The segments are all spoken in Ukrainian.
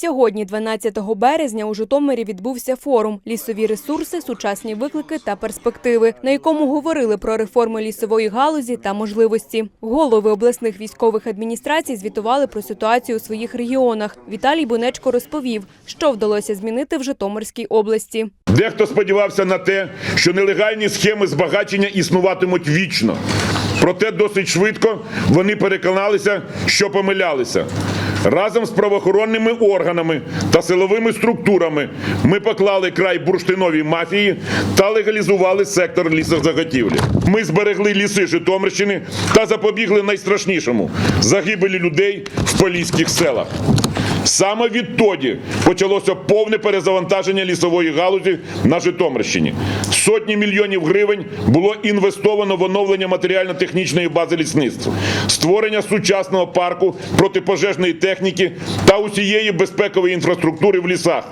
Сьогодні, 12 березня, у Житомирі відбувся форум Лісові ресурси, сучасні виклики та перспективи, на якому говорили про реформи лісової галузі та можливості. Голови обласних військових адміністрацій звітували про ситуацію у своїх регіонах. Віталій Бунечко розповів, що вдалося змінити в Житомирській області. Дехто сподівався на те, що нелегальні схеми збагачення існуватимуть вічно. Проте досить швидко вони переконалися, що помилялися. Разом з правоохоронними органами та силовими структурами ми поклали край бурштиновій мафії та легалізували сектор лісозаготівлі. Ми зберегли ліси Житомирщини та запобігли найстрашнішому загибелі людей в поліських селах. Саме відтоді почалося повне перезавантаження лісової галузі на Житомирщині. Сотні мільйонів гривень було інвестовано в оновлення матеріально-технічної бази лісництва, створення сучасного парку протипожежної техніки та усієї безпекової інфраструктури в лісах,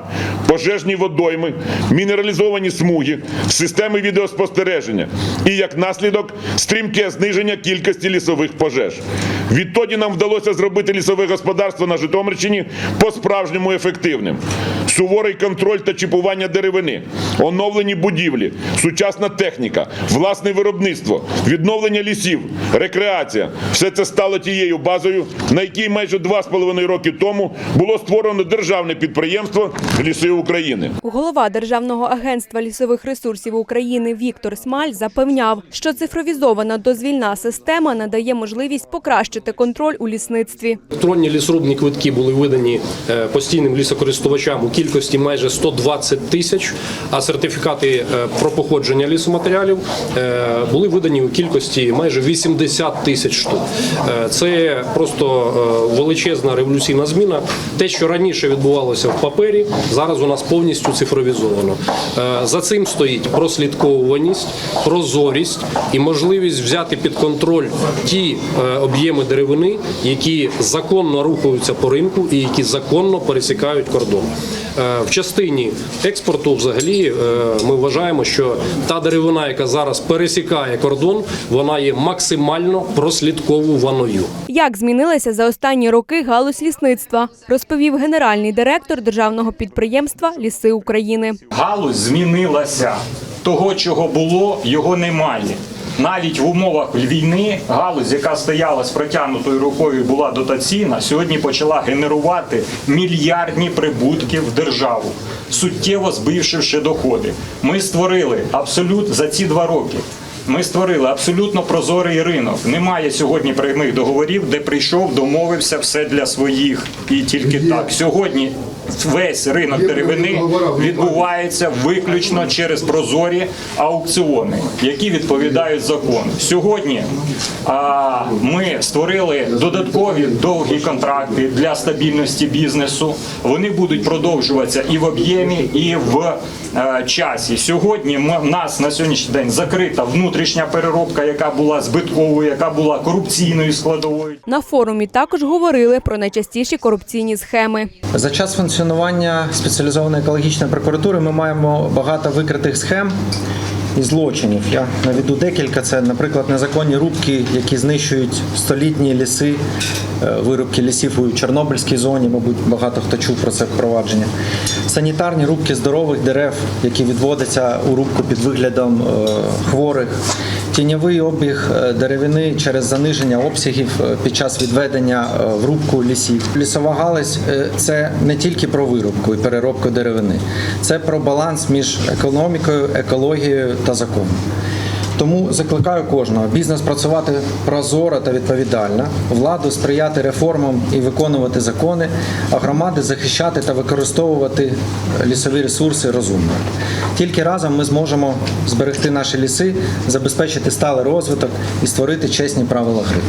пожежні водойми, мінералізовані смуги, системи відеоспостереження і як наслідок стрімке зниження кількості лісових пожеж. Відтоді нам вдалося зробити лісове господарство на Житомирщині по-справжньому ефективним. Суворий контроль та чіпування деревини, оновлені будівлі, сучасна техніка, власне виробництво, відновлення лісів, рекреація все це стало тією базою, на якій майже два з половиною роки тому було створено державне підприємство Ліси України. Голова Державного агентства лісових ресурсів України Віктор Смаль запевняв, що цифровізована дозвільна система надає можливість покращити контроль у лісництві. Електронні лісорубні квитки були видані е, постійним лісокористувачам у кількості майже 120 тисяч, а сертифікати е, про походження лісоматеріалів е, були видані у кількості майже 80 тисяч штук. Е, Це просто величезна революційна зміна. Те, що раніше відбувалося в папері, зараз у нас повністю цифровізовано. За цим стоїть прослідковуваність, прозорість і можливість взяти під контроль ті об'єми деревини, які законно рухаються по ринку і які законно пересікають кордон. Е, В частині експорту, взагалі, е, ми вважаємо, що та деревина, яка зараз пересікає кордон, вона є максимально прослідковуваною. Як змінилася за останні роки галузь лісництва, розповів генеральний директор державного підприємства Ліси України. Галузь змінилася. Того, чого було, його немає. Навіть в умовах війни галузь, яка стояла з протягнутою рукою, була дотаційна, сьогодні почала генерувати мільярдні прибутки в державу, суттєво збившивши доходи. Ми створили абсолютно за ці два роки. Ми створили абсолютно прозорий ринок. Немає сьогодні прямих договорів, де прийшов, домовився все для своїх і тільки так. Сьогодні весь ринок деревини відбувається виключно через прозорі аукціони, які відповідають закону. Сьогодні а, ми створили додаткові довгі контракти для стабільності бізнесу. Вони будуть продовжуватися і в об'ємі, і в е, часі. Сьогодні в нас на сьогоднішній день закрита внутрішня переробка, яка була збитковою, яка була корупційною складовою. На форумі також говорили про найчастіші корупційні схеми. За час функціонування спеціалізованої екологічної прокуратури ми маємо багато викритих схем і злочинів. Я наведу декілька. Це, наприклад, незаконні рубки, які знищують столітні ліси, е, вирубки лісів у Чорнобильській зоні, мабуть, багато хто чув про це впровадження. Санітарні рубки здорових дерев, які відводяться у рубку під виглядом е, хворих. Тіньовий обіг е, деревини через заниження обсягів під час відведення в рубку лісів. Лісова галузь це не тільки про вирубку і переробку деревини, це про баланс між економікою, екологією та законом. Тому закликаю кожного бізнес працювати прозоро та відповідально, владу сприяти реформам і виконувати закони, а громади захищати та використовувати лісові ресурси розумно. Тільки разом ми зможемо зберегти наші ліси, забезпечити сталий розвиток і створити чесні правила гри.